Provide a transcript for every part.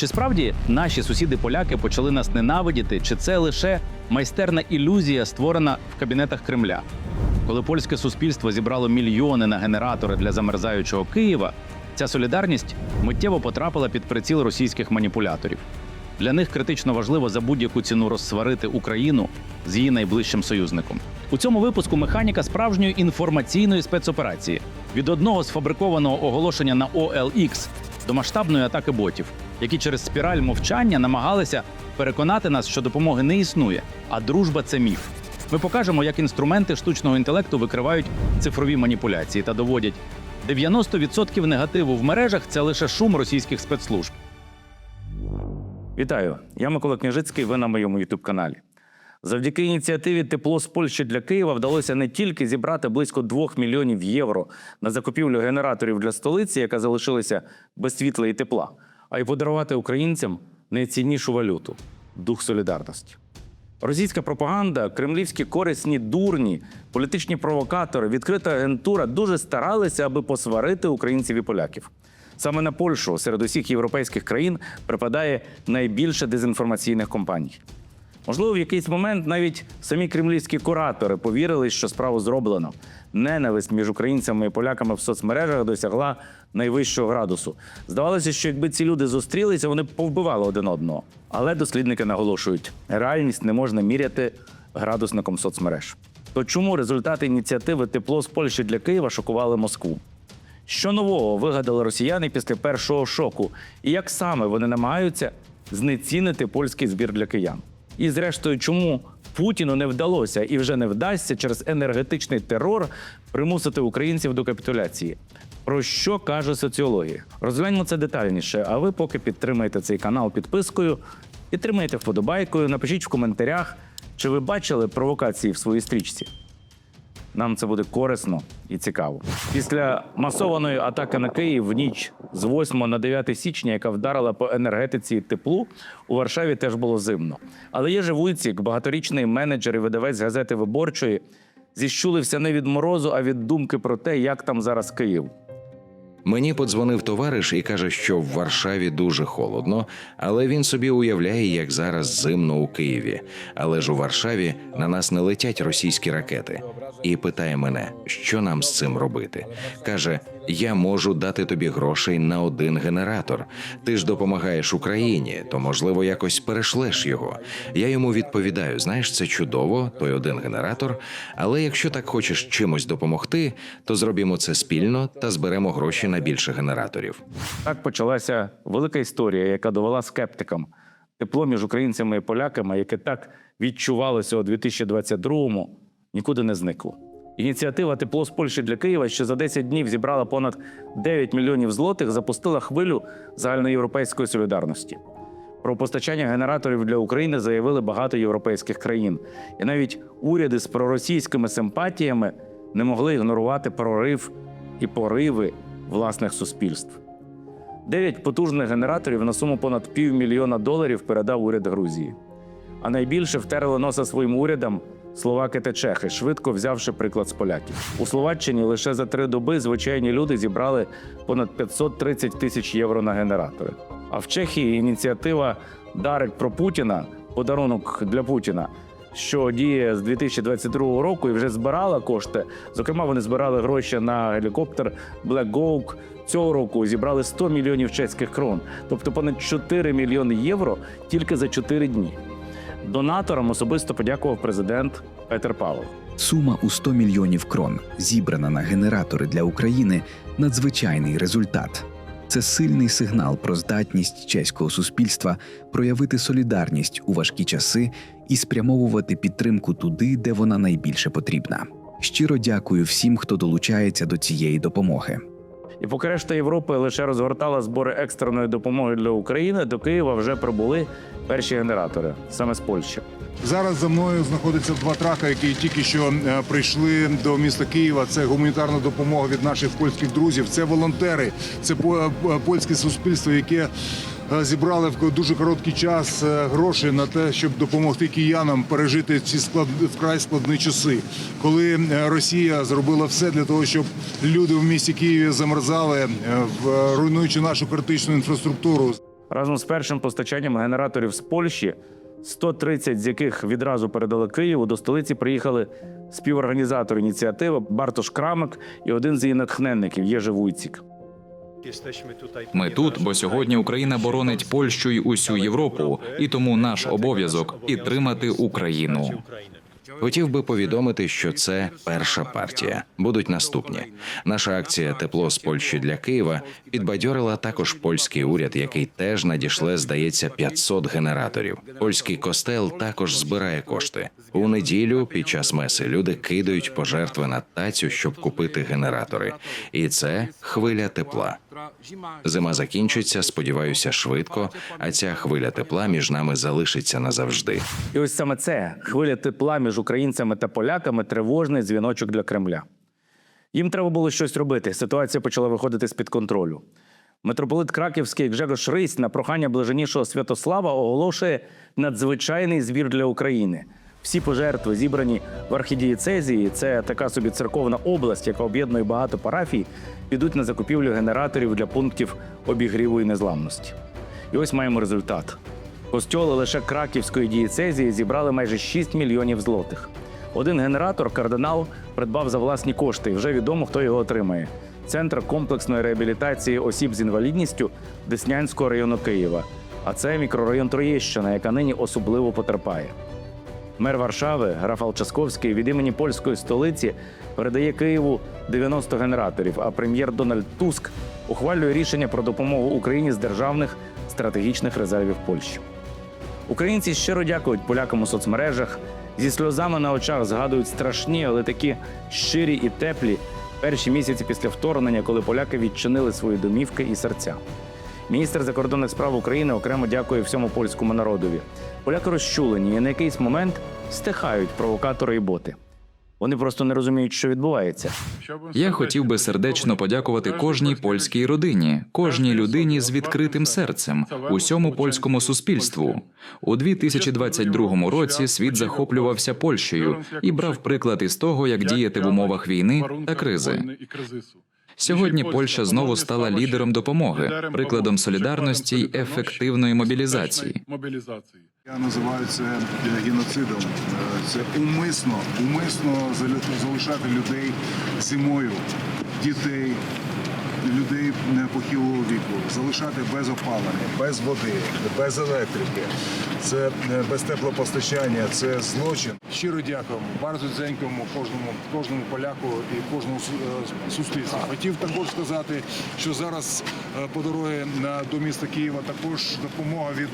Чи справді наші сусіди-поляки почали нас ненавидіти, чи це лише майстерна ілюзія, створена в кабінетах Кремля? Коли польське суспільство зібрало мільйони на генератори для замерзаючого Києва, ця солідарність миттєво потрапила під приціл російських маніпуляторів. Для них критично важливо за будь-яку ціну розсварити Україну з її найближчим союзником. У цьому випуску механіка справжньої інформаційної спецоперації від одного сфабрикованого оголошення на OLX до масштабної атаки ботів, які через спіраль мовчання намагалися переконати нас, що допомоги не існує, а дружба це міф. Ми покажемо, як інструменти штучного інтелекту викривають цифрові маніпуляції та доводять 90% негативу в мережах це лише шум російських спецслужб. Вітаю! Я Микола Княжицький. Ви на моєму ютуб каналі. Завдяки ініціативі Тепло з Польщі для Києва вдалося не тільки зібрати близько 2 мільйонів євро на закупівлю генераторів для столиці, яка залишилася без світла і тепла, а й подарувати українцям найціннішу валюту дух солідарності. Російська пропаганда, кремлівські корисні дурні, політичні провокатори, відкрита агентура дуже старалися, аби посварити українців і поляків. Саме на Польщу серед усіх європейських країн припадає найбільше дезінформаційних компаній. Можливо, в якийсь момент навіть самі кремлівські куратори повірили, що справу зроблено. Ненависть між українцями і поляками в соцмережах досягла найвищого градусу. Здавалося, що якби ці люди зустрілися, вони б повбивали один одного. Але дослідники наголошують, реальність не можна міряти градусником соцмереж. То чому результати ініціативи Тепло з Польщі для Києва шокували Москву? Що нового вигадали росіяни після першого шоку, і як саме вони намагаються знецінити польський збір для киян? І зрештою, чому Путіну не вдалося і вже не вдасться через енергетичний терор примусити українців до капітуляції? Про що каже соціологія? Розгляньмо це детальніше. А ви поки підтримаєте цей канал підпискою, підтримайте вподобайкою, напишіть в коментарях, чи ви бачили провокації в своїй стрічці. Нам це буде корисно і цікаво. Після масованої атаки на Київ в ніч з 8 на 9 січня, яка вдарила по енергетиці і теплу, у Варшаві теж було зимно. Але Єжи Вуйцік, багаторічний менеджер і видавець газети Виборчої, зіщулився не від морозу, а від думки про те, як там зараз Київ. Мені подзвонив товариш і каже, що в Варшаві дуже холодно, але він собі уявляє, як зараз зимно у Києві. Але ж у Варшаві на нас не летять російські ракети. І питає мене, що нам з цим робити. каже: Я можу дати тобі грошей на один генератор. Ти ж допомагаєш Україні, то можливо якось перешлеш його. Я йому відповідаю: знаєш, це чудово, той один генератор. Але якщо так хочеш чимось допомогти, то зробімо це спільно та зберемо гроші на більше генераторів. Так почалася велика історія, яка довела скептикам тепло між українцями і поляками, яке так відчувалося у 2022-му, нікуди не зникло. Ініціатива Тепло з Польщі для Києва, що за 10 днів зібрала понад 9 мільйонів злотих, запустила хвилю загальноєвропейської солідарності. Про постачання генераторів для України заявили багато європейських країн, і навіть уряди з проросійськими симпатіями не могли ігнорувати прорив і пориви власних суспільств. Дев'ять потужних генераторів на суму понад півмільйона доларів передав уряд Грузії. А найбільше втерли носа своїм урядам словаки та чехи, швидко взявши приклад з поляків. У Словаччині лише за три доби звичайні люди зібрали понад 530 тисяч євро на генератори. А в Чехії ініціатива Дарить про Путіна подарунок для Путіна. Що діє з 2022 року і вже збирала кошти. Зокрема, вони збирали гроші на гелікоптер Black Hawk. Цього року зібрали 100 мільйонів чеських крон, тобто понад 4 мільйони євро тільки за 4 дні. Донаторам особисто подякував президент Петер Павел. Сума у 100 мільйонів крон, зібрана на генератори для України, надзвичайний результат. Це сильний сигнал про здатність чеського суспільства проявити солідарність у важкі часи і спрямовувати підтримку туди, де вона найбільше потрібна. Щиро дякую всім, хто долучається до цієї допомоги. І поки решта Європи лише розгортала збори екстреної допомоги для України, до Києва вже прибули перші генератори саме з Польщі. Зараз за мною знаходяться два трака, які тільки що е, прийшли до міста Києва. Це гуманітарна допомога від наших польських друзів. Це волонтери, це е, польське суспільство, яке зібрали в дуже короткий час е, гроші на те, щоб допомогти киянам пережити ці склад вкрай складні часи, коли е, Росія зробила все для того, щоб люди в місті Києві замерзали, е, руйнуючи нашу критичну інфраструктуру. разом з першим постачанням генераторів з Польщі, 130 з яких відразу передали Києву, до столиці приїхали співорганізатор ініціативи Бартош Крамик і один з її натхненників Єжи Вуйцік. Ми тут, бо сьогодні Україна боронить Польщу й усю Європу, і тому наш обов'язок підтримати Україну. Хотів би повідомити, що це перша партія. Будуть наступні. Наша акція Тепло з Польщі для Києва підбадьорила також польський уряд, який теж надішле, здається, 500 генераторів. Польський костел також збирає кошти. У неділю під час меси люди кидають пожертви на тацю, щоб купити генератори. І це хвиля тепла. Зима закінчиться, сподіваюся, швидко. А ця хвиля тепла між нами залишиться назавжди. І ось саме це хвиля тепла між українцями та поляками тривожний дзвіночок для Кремля. Їм треба було щось робити. Ситуація почала виходити з-під контролю. Митрополит Краківський Гжегош Рись на прохання блаженнішого Святослава оголошує надзвичайний збір для України. Всі пожертви, зібрані в архідієцезії, це така собі церковна область, яка об'єднує багато парафій, підуть на закупівлю генераторів для пунктів обігріву і незламності. І ось маємо результат. Костьоли лише Краківської дієцезії зібрали майже 6 мільйонів злотих. Один генератор кардинал придбав за власні кошти, і вже відомо, хто його отримає. Центр комплексної реабілітації осіб з інвалідністю Деснянського району Києва. А це мікрорайон Троєщина, яка нині особливо потерпає. Мер Варшави Рафал Часковський від імені польської столиці передає Києву 90 генераторів, а прем'єр Дональд Туск ухвалює рішення про допомогу Україні з державних стратегічних резервів Польщі. Українці щиро дякують полякам у соцмережах. Зі сльозами на очах згадують страшні, але такі щирі і теплі перші місяці після вторгнення, коли поляки відчинили свої домівки і серця. Міністр закордонних справ України окремо дякує всьому польському народові. Поляки розчулені і на якийсь момент стихають провокатори і боти. Вони просто не розуміють, що відбувається. Я хотів би сердечно подякувати кожній польській родині, кожній людині з відкритим серцем, усьому польському суспільству. У 2022 році світ захоплювався Польщею і брав приклад із того, як діяти в умовах війни та кризи. Сьогодні Польща знову стала лідером допомоги, прикладом солідарності й ефективної мобілізації. Я називаю це геноцидом. Це умисно, умисно залишати людей зимою, дітей, людей похилого віку, залишати без опалення, без води, без електрики. Це е, без теплопостачання, це злочин. Щиро дякуємо bardzo дзенькому кожному, кожному поляку і кожному е, суспільству. Хотів також сказати, що зараз е, по дорозі на до міста Києва також допомога від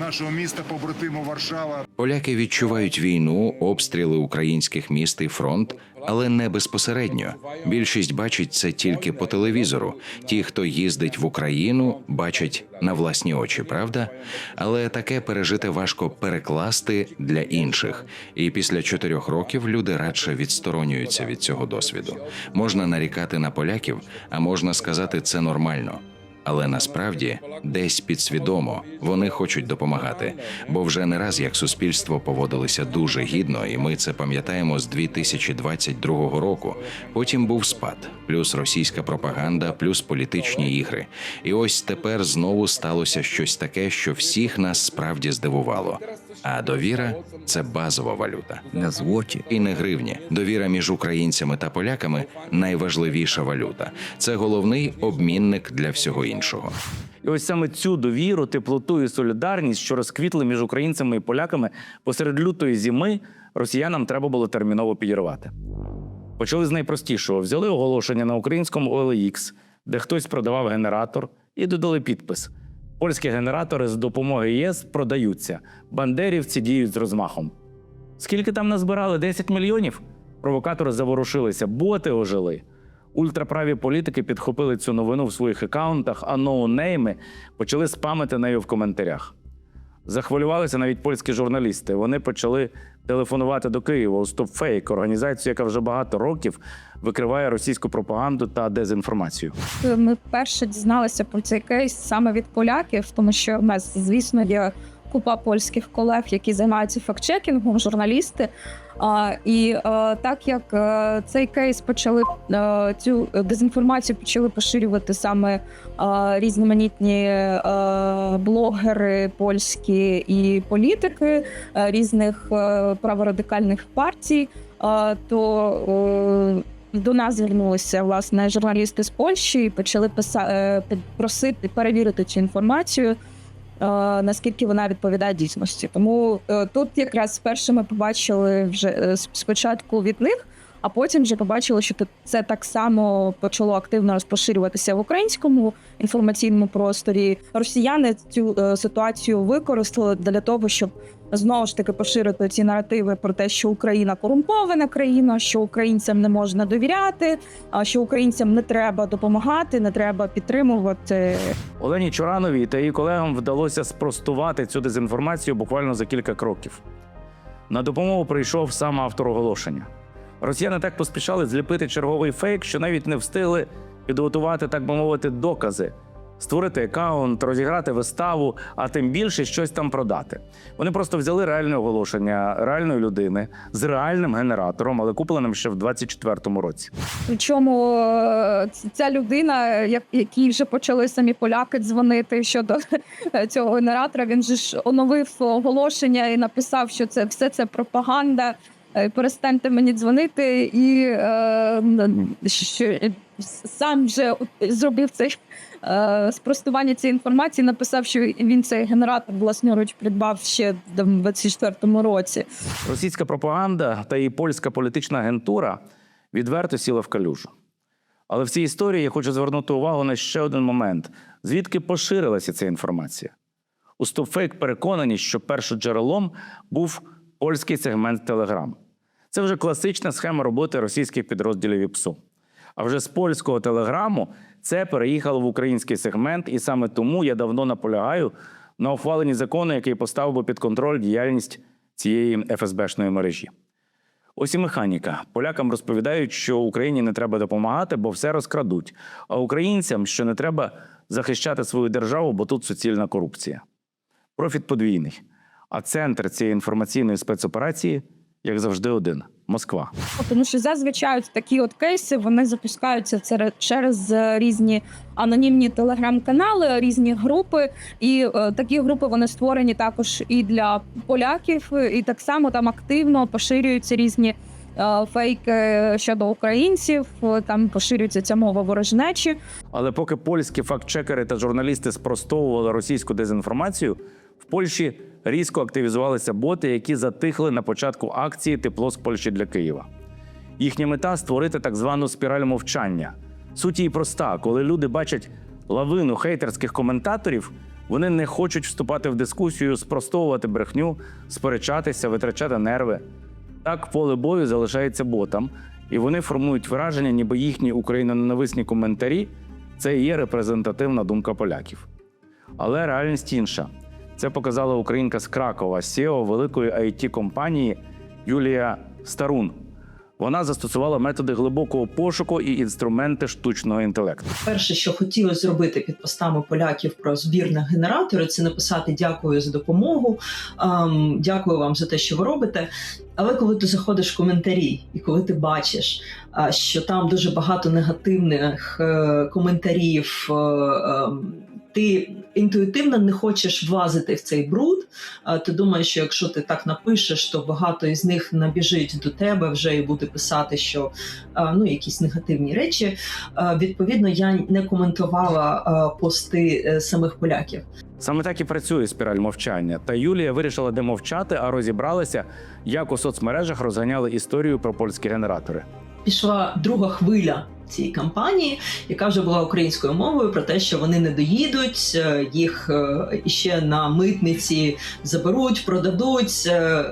нашого міста, побратиму Варшава. Поляки відчувають війну, обстріли українських міст і фронт, але не безпосередньо. Більшість бачить це тільки по телевізору. Ті, хто їздить в Україну, бачать на власні очі, правда? Але таке пережити важко перекласти для інших. І після чотирьох років люди радше відсторонюються від цього досвіду. Можна нарікати на поляків, а можна сказати це нормально. Але насправді десь підсвідомо вони хочуть допомагати, бо вже не раз як суспільство поводилося дуже гідно, і ми це пам'ятаємо з 2022 року. Потім був спад, плюс російська пропаганда, плюс політичні ігри. І ось тепер знову сталося щось таке, що всіх нас справді здивувало. А довіра це базова валюта. на злоті. І не гривні. Довіра між українцями та поляками найважливіша валюта. Це головний обмінник для всього іншого. І ось саме цю довіру, теплоту і солідарність, що розквітли між українцями і поляками посеред лютої зими, росіянам треба було терміново підірвати. Почали з найпростішого: взяли оголошення на українському OLX, де хтось продавав генератор, і додали підпис: польські генератори з допомоги ЄС продаються. Бандерівці діють з розмахом. Скільки там назбирали? 10 мільйонів? Провокатори заворушилися, боти ожили. Ультраправі політики підхопили цю новину в своїх аккаунтах, а ноунейми почали спамити нею в коментарях. Захвилювалися навіть польські журналісти. Вони почали телефонувати до Києва у StopFake, організацію, яка вже багато років викриває російську пропаганду та дезінформацію. Ми перше дізналися про цей кейс саме від поляків, тому що в нас, звісно, є купа польських колег, які займаються фактчекінгом, журналісти. А, і е, так як е, цей кейс почали е, цю дезінформацію почали поширювати саме різноманітні блогери польські і політики різних праворадикальних партій, то до нас звернулися власне журналісти з Польщі і почали писати просити перевірити цю інформацію. Е, Наскільки вона відповідає дійсності, тому е, тут якраз перше ми побачили вже е, спочатку від них, а потім вже побачили, що це так само почало активно розпоширюватися в українському інформаційному просторі. Росіяни цю е, ситуацію використали для того, щоб знову ж таки поширити ці наративи про те, що Україна корумпована країна, що українцям не можна довіряти, а що українцям не треба допомагати, не треба підтримувати. Олені Чорановій та її колегам вдалося спростувати цю дезінформацію буквально за кілька кроків. На допомогу прийшов сам автор оголошення. Росіяни так поспішали зліпити черговий фейк, що навіть не встигли підготувати, так би мовити, докази, створити аккаунт, розіграти виставу, а тим більше щось там продати. Вони просто взяли реальне оголошення реальної людини з реальним генератором, але купленим ще в 24-му році. Причому е, ця людина, якій вже почали самі поляки дзвонити щодо цього генератора, він же ж оновив оголошення і написав, що це все це пропаганда. Е, Перестаньте мені дзвонити, і е, сам вже зробив цей е, спростування цієї інформації. Написав, що він цей генератор власноруч придбав ще в 24-му році. Російська пропаганда та її польська політична агентура відверто сіла в калюжу. Але в цій історії я хочу звернути увагу на ще один момент: звідки поширилася ця інформація. У StopFake переконані, що першоджерелом був польський сегмент Telegram. Це вже класична схема роботи російських підрозділів ІПСУ. А вже з польського телеграму це переїхало в український сегмент, і саме тому я давно наполягаю на ухваленні закону, який поставив би під контроль діяльність цієї ФСБшної мережі. Ось і механіка. Полякам розповідають, що Україні не треба допомагати, бо все розкрадуть. А українцям, що не треба захищати свою державу, бо тут суцільна корупція. Профіт подвійний. А центр цієї інформаційної спецоперації, як завжди, один Москва. Тому що зазвичай от такі от кейси вони запускаються через е, різні анонімні телеграм-канали, різні групи. І е, такі групи вони створені також і для поляків, і так само там активно поширюються різні. е, Фейки щодо українців, е, там поширюється ця мова ворожнечі. Але поки польські фактчекери та журналісти спростовували російську дезінформацію, в Польщі різко активізувалися боти, які затихли на початку акції Тепло з Польщі для Києва. Їхня мета створити так звану спіраль мовчання. Суть її проста: коли люди бачать лавину хейтерських коментаторів, вони не хочуть вступати в дискусію, спростовувати брехню, сперечатися, витрачати нерви. Так поле бою залишається ботам, і вони формують враження, ніби їхні україноненависні коментарі це і є репрезентативна думка поляків. Але реальність інша. Це показала українка з Кракова, SEO великої it компанії Юлія Старун. Вона застосувала методи глибокого пошуку і інструменти штучного інтелекту. Перше, що хотіли зробити під постами поляків про збір на генератори, це написати дякую за допомогу, ем, дякую вам за те, що ви робите. Але коли ти заходиш в коментарі, і коли ти бачиш, що там дуже багато негативних е, коментарів, е, ем, ти інтуїтивно не хочеш влазити в цей бруд. Ти думаєш, що якщо ти так напишеш, то багато із них набіжить до тебе вже і буде писати, що ну якісь негативні речі. Відповідно, я не коментувала пости е, самих поляків. Саме так і працює спіраль мовчання. Та Юлія вирішила не мовчати, а розібралася, як у соцмережах розганяли історію про польські генератори. Пішла друга хвиля цієї кампанії, яка вже була українською мовою про те, що вони не доїдуть, е, їх ще іще на митниці заберуть, продадуть. е,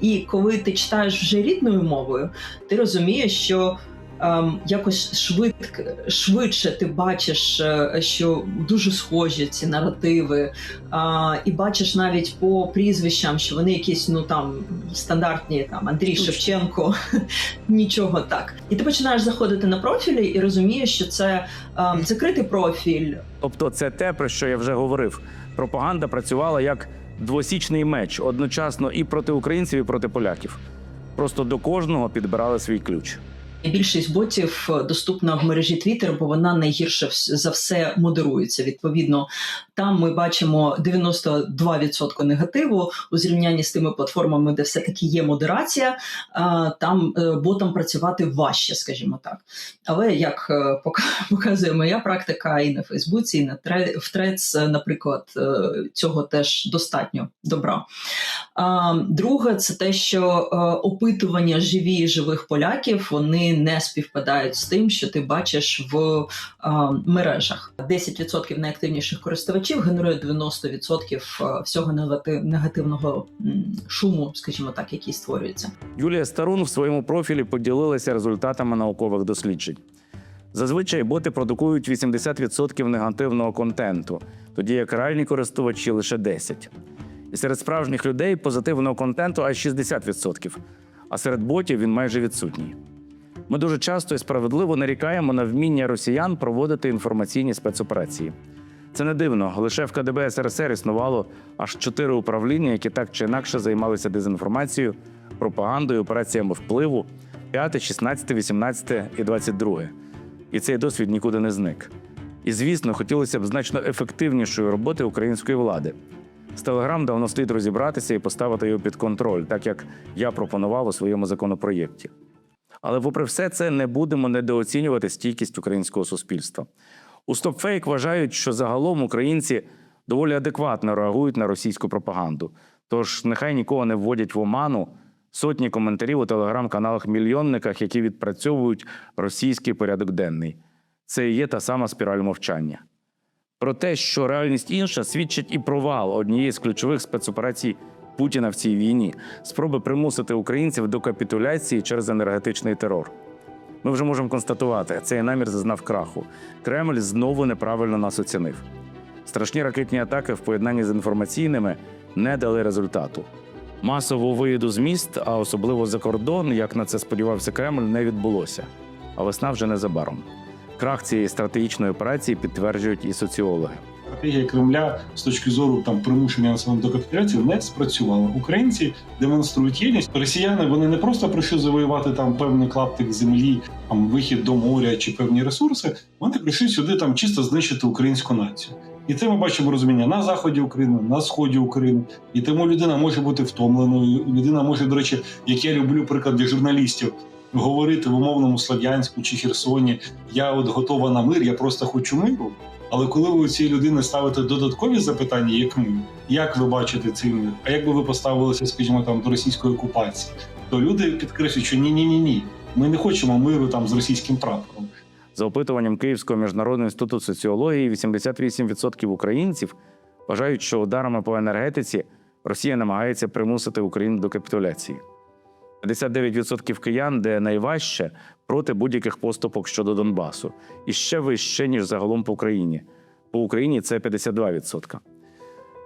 І коли ти читаєш вже рідною мовою, ти розумієш, що. Ем, якось швидко, швидше ти бачиш, е, що дуже схожі ці наративи, а, і бачиш навіть по прізвищам, що вони якісь ну там стандартні, там Андрій Шевченко, нічого так. І ти починаєш заходити на профілі і розумієш, що це ем, закритий профіль, Тобто, це те, про що я вже говорив. Пропаганда працювала як двосічний меч одночасно і проти українців, і проти поляків. Просто до кожного підбирали свій ключ. Більшість ботів е, доступна в мережі Twitter, бо вона найгірше за все модерується. Відповідно, там ми бачимо 92% негативу у зрівнянні з тими платформами, де все таки є модерація. Там е, ботам працювати важче, скажімо так. Але як е, показує моя практика, і на Фейсбуці, і на в е, наприклад, е, цього теж достатньо добра. Друге, це те, що е, опитування живі і живих поляків вони не співпадають з тим, що ти бачиш в мережах. 10% найактивніших користувачів генерує 90% всього негативного шуму, скажімо так, який створюється. Юлія Старун в своєму профілі поділилася результатами наукових досліджень. Зазвичай боти продукують 80% негативного контенту, тоді як реальні користувачі лише 10%. І серед справжніх людей позитивного контенту аж 60%, а серед ботів він майже відсутній. Ми дуже часто і справедливо нарікаємо на вміння росіян проводити інформаційні спецоперації. Це не дивно. Лише в КДБ СРСР існувало аж чотири управління, які так чи інакше займалися дезінформацією, пропагандою, операціями впливу 5, 16, 18 і 22. І цей досвід нікуди не зник. І звісно, хотілося б значно ефективнішої роботи української влади. З Телеграм давно слід розібратися і поставити його під контроль, так як я пропонував у своєму законопроєкті. Але, попри все це, не будемо недооцінювати стійкість українського суспільства. У StopFake вважають, що загалом українці доволі адекватно реагують на російську пропаганду. Тож нехай нікого не вводять в оману сотні коментарів у телеграм-каналах-мільйонниках, які відпрацьовують російський порядок денний. Це і є та сама спіраль мовчання. Про те, що реальність інша, свідчить і провал однієї з ключових спецоперацій Путіна в цій війні спроби примусити українців до капітуляції через енергетичний терор. Ми вже можемо констатувати, цей намір зазнав краху. Кремль знову неправильно нас оцінив. Страшні ракетні атаки в поєднанні з інформаційними не дали результату. Масового виїду з міст, а особливо за кордон, як на це сподівався Кремль, не відбулося. А весна вже незабаром. Крах цієї стратегічної операції підтверджують і соціологи. Стратегія Кремля з точки зору там примушення населення до капітуляції не спрацювала. Українці демонструють єдність. Росіяни вони не просто прийшли завоювати там певний клаптик землі, там вихід до моря чи певні ресурси. Вони прийшли сюди там чисто знищити українську націю. І це ми бачимо розуміння на заході України, на сході України. І тому людина може бути втомленою. Людина може, до речі, як я люблю приклад для журналістів. Говорити в умовному Слов'янську чи Херсоні, я от готова на мир, я просто хочу миру. Але коли ви у цієї людини ставите додаткові запитання, як ми, як ви бачите цей мир, а як би ви поставилися, скажімо, там до російської окупації, то люди підкреслюють, що ні, ні, ні, ні. Ми не хочемо миру там з російським прапором. За опитуванням Київського міжнародного інституту соціології, 88% українців вважають, що ударами по енергетиці Росія намагається примусити Україну до капітуляції. 59% киян, де найважче, проти будь-яких поступок щодо Донбасу, і ще вище, ніж загалом по Україні. По Україні це 52%.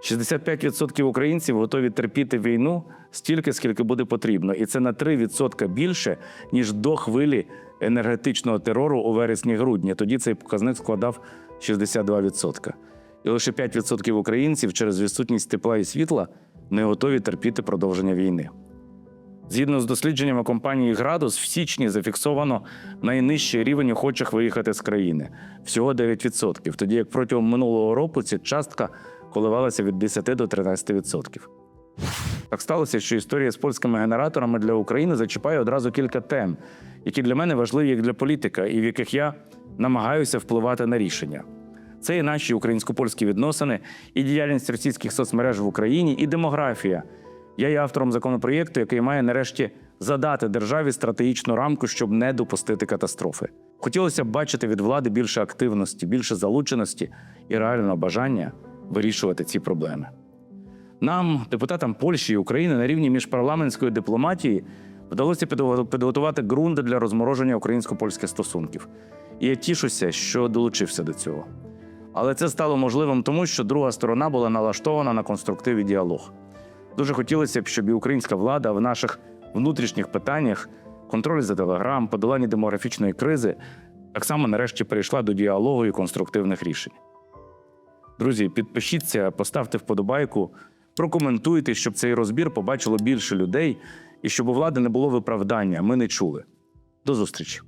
65% українців готові терпіти війну стільки, скільки буде потрібно, і це на 3% більше, ніж до хвилі енергетичного терору у вересні-грудні. Тоді цей показник складав 62%. І лише 5% українців через відсутність тепла і світла не готові терпіти продовження війни. Згідно з дослідженнями компанії Градус, в січні зафіксовано найнижчий рівень охочих виїхати з країни всього 9%, тоді як протягом минулого року ця частка коливалася від 10 до 13%. Так сталося, що історія з польськими генераторами для України зачіпає одразу кілька тем, які для мене важливі як для політика, і в яких я намагаюся впливати на рішення. Це і наші українсько-польські відносини, і діяльність російських соцмереж в Україні, і демографія. Я є автором законопроєкту, який має нарешті задати державі стратегічну рамку, щоб не допустити катастрофи. Хотілося б бачити від влади більше активності, більше залученості і реального бажання вирішувати ці проблеми. Нам, депутатам Польщі і України, на рівні міжпарламентської дипломатії вдалося підготувати ґрунт для розмороження українсько-польських стосунків. І я тішуся, що долучився до цього. Але це стало можливим тому, що друга сторона була налаштована на конструктив і діалог. Дуже хотілося б, щоб і українська влада в наших внутрішніх питаннях, контроль за телеграм, подоланні демографічної кризи, так само нарешті перейшла до діалогу і конструктивних рішень. Друзі, підпишіться, поставте вподобайку, Прокоментуйте, щоб цей розбір побачило більше людей і щоб у влади не було виправдання. Ми не чули. До зустрічі.